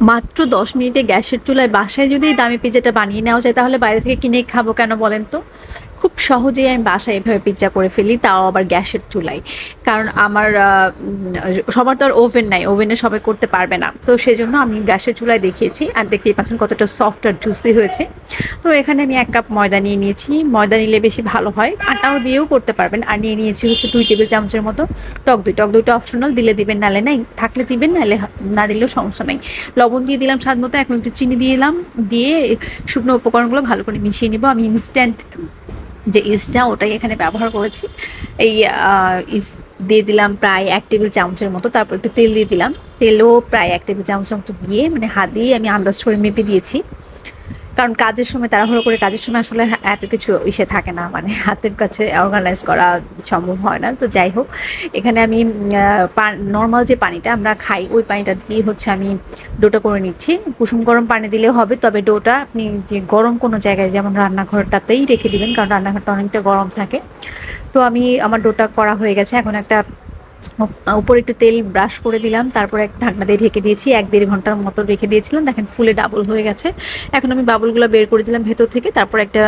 মাত্র দশ মিনিটে গ্যাসের চুলায় বাসায় যদি দামি পিজাটা বানিয়ে নেওয়া যায়, তাহলে বাইরে থেকে কিনে খাব কেন বলেন তো? খুব সহজেই আমি বাসায় এভাবে পিৎজা করে ফেলি, তাও আবার গ্যাসের চুলায়। কারণ আমার সবার তো আর ওভেন নাই ওভেনে সবাই করতে পারবে না। তো সেই জন্য আমি গ্যাসের চুলায় দেখিয়েছি, আর দেখতেই পাচ্ছেন কতটা সফট আর জুসি হয়েছে। তো এখানে আমি এক কাপ ময়দা নিয়ে নিয়েছি। ময়দা নিলে বেশি ভালো হয় আটাও দিয়েও করতে পারবেন। আর নিয়ে নিয়েছি হচ্ছে দুই টেবিল চামচের মতো টক দই। টক দইটা অপশনাল দিলে দিবেন, নালে নাই। থাকলে দিবেন, নালে না দিলেও সমস্যা নেই। লবণ দিয়ে দিলাম স্বাদ মতো, এখন একটু চিনি দিয়ে দিলাম দিয়ে শুকনো উপকরণগুলো ভালো করে মিশিয়ে নিব। আমি ইনস্ট্যান্ট যে ইস্টটা ওটাই এখানে ব্যবহার করেছি। এই ইস্ট দিয়ে দিলাম প্রায় এক টেবিল চামচের মতো, তারপর একটু তেল দিয়ে দিলাম। তেলও প্রায় এক টেবিল চামচের মতো দিয়ে মানে হাত দিয়ে আমি আন্দাজ করে মেপে দিয়েছি। কারণ কাজের সময়, তাড়াহুড়ো করে কাজের সময় আসলে এত কিছু ইসে থাকে না। মানে হাতের কাছে অর্গানাইজ করা সম্ভব হয় না। তো যাই হোক, এখানে আমি নর্মাল যে পানিটা আমরা খাই, ওই পানিটা দিয়ে হচ্ছে আমি ডোটা করে নিচ্ছি। কুসুম গরম পানি দিলেও হবে, তবে ডোটা আপনি যে গরম কোনো জায়গায়, যেমন রান্নাঘরটাতেই রেখে দিবেন, কারণ রান্নাঘরটা অনেকটা গরম থাকে। তো আমি, আমার ডোটা করা হয়ে গেছে। এখন একটা উপরে একটু তেল ব্রাশ করে দিলাম, তারপরে এক ঢাকনা দিয়ে ঢেকে দিয়েছি, এক দেড় ঘণ্টার মতো রেখে দিয়েছিলাম। দেখেন ফুলে ডাবল হয়ে গেছে। এখন আমি বাবুলগুলো বের করে দিলাম ভেতর থেকে, তারপর একটা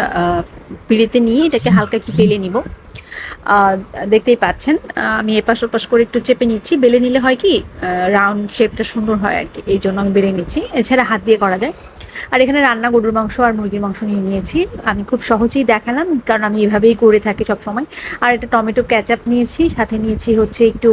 পিঁড়িতে নিয়ে এটাকে হালকা একটু বেলে নিব। দেখতেই পাচ্ছেন আমি এপাশ ওপাশ করে একটু চেপে নিচ্ছি। বেলে নিলে হয় কি রাউন্ড শেপটা সুন্দর হয় আর কি, এই জন্য আমি বেলে নিচ্ছি। এছাড়া হাত দিয়ে করা যায়। আর এখানে রান্না গরুর মাংস আর মুরগির মাংস নিয়ে নিয়েছি। আমি খুব সহজেই দেখালাম, কারণ আমি এভাবেই করে থাকি সব সময় আর একটা টমেটো ক্যাচাপ নিয়েছি, সাথে নিয়েছি হচ্ছে একটু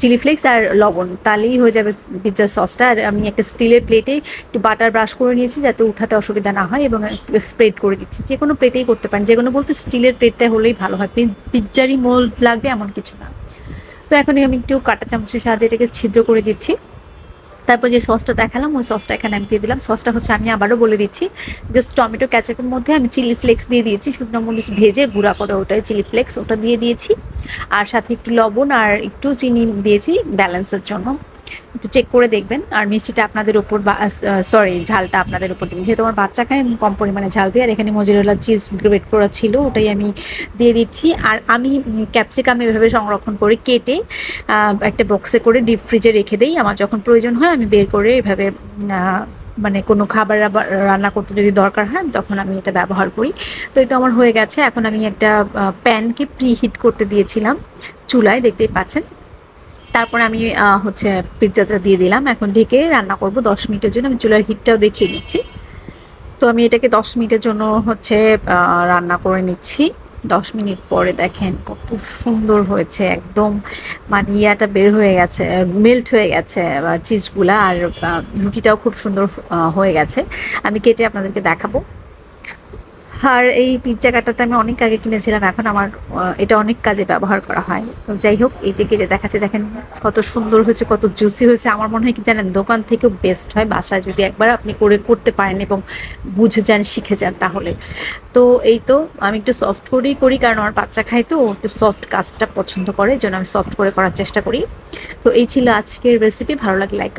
চিলি ফ্লেক্স আর লবণ। তাহলেই হয়ে যাবে পিৎজার সসটা। আর আমি একটা স্টিলের প্লেটে একটু বাটার ব্রাশ করে নিয়েছি, যাতে উঠাতে অসুবিধা না হয় এবং স্প্রেড করে দিচ্ছি। যে কোনো প্লেটেই করতে পারেন। যে কোনো বলতে স্টিলের প্লেটটা হলেই ভালো হয়। পিৎজারই মোল্ড লাগবে এমন কিছু না। তো এখন আমি একটু কাঁটা চামচের সাহায্যে এটাকে ছিদ্র করে দিচ্ছি। তারপর যে সসটা দেখালাম, ওই সসটা এখানে আমি দিয়ে দিলাম। সসটা হচ্ছে আমি আবারও বলে দিচ্ছি জাস্ট টমেটো ক্যাচাপের মধ্যে আমি চিলি ফ্লেক্স দিয়ে দিয়েছি। শুকনো মরিচ ভেজে গুঁড়া করে ওটাই চিলি ফ্লেক্স ওটা দিয়ে দিয়েছি। আর সাথে একটু লবণ আর একটু চিনি দিয়েছি ব্যালেন্সের জন্য। একটু চেক করে দেখবেন। আর মিষ্টিটা আপনাদের উপর সরি ঝালটা আপনাদের উপর দেবেন যেহেতু আমার বাচ্চা খায়, আমি কম পরিমাণে ঝাল দিই। আর এখানে মজুরলা চিজ গ্রেট করা ছিল, ওটাই আমি দিয়ে দিচ্ছি। আর আমি ক্যাপসিকাম এভাবে সংরক্ষণ করে কেটে একটা বক্সে করে ডিপ ফ্রিজে রেখে দিই। আমার যখন প্রয়োজন হয়, আমি বের করে এভাবে মানে কোনো খাবার রান্না করতে যদি দরকার হয় তখন আমি এটা ব্যবহার করি। তো এই তো আমার হয়ে গেছে। এখন আমি একটা প্যানকে প্রি হিট করতে দিয়েছিলাম চুলায়, দেখতেই পাচ্ছেন। তারপরে আমি হচ্ছে পিৎজাটা দিয়ে দিলাম। এখন ঢেকে রান্না করব দশ মিনিটের জন্য। আমি চুলার হিটটাও দেখিয়ে দিচ্ছি। তো আমি এটাকে দশ মিনিটের জন্য হচ্ছে রান্না করে নিচ্ছি। দশ মিনিট পরে দেখেন কত সুন্দর হয়েছে। একদম মানে ইয়াটা বের হয়ে গেছে, মেল্ট হয়ে গেছে চিজগুলা। আর রুটিটাও খুব সুন্দর হয়ে গেছে। আমি কেটে আপনাদেরকে দেখাবো। আর এই পিৎজা কাটাটা আমি অনেক আগে কিনেছিলাম, এখন আমার এটা অনেক কাজে ব্যবহার করা হয়। তো যাই হোক, এই যে কেটে দেখাচ্ছে, দেখেন কত সুন্দর হয়েছে, কত জুসি হয়েছে। আমার মনে হয় কি জানেন, দোকান থেকেও বেস্ট হয় বাসায় যদি একবার আপনি করে করতে পারেন এবং বুঝে যান, শিখে যান তাহলে। তো এই তো, আমি একটু সফট করেই করি, কারণ আমার বাচ্চা খায় তো একটু সফট কাজটা পছন্দ করে জন্য আমি সফট করে করার চেষ্টা করি। তো এই ছিল আজকের রেসিপি ভালো লাগে লাইক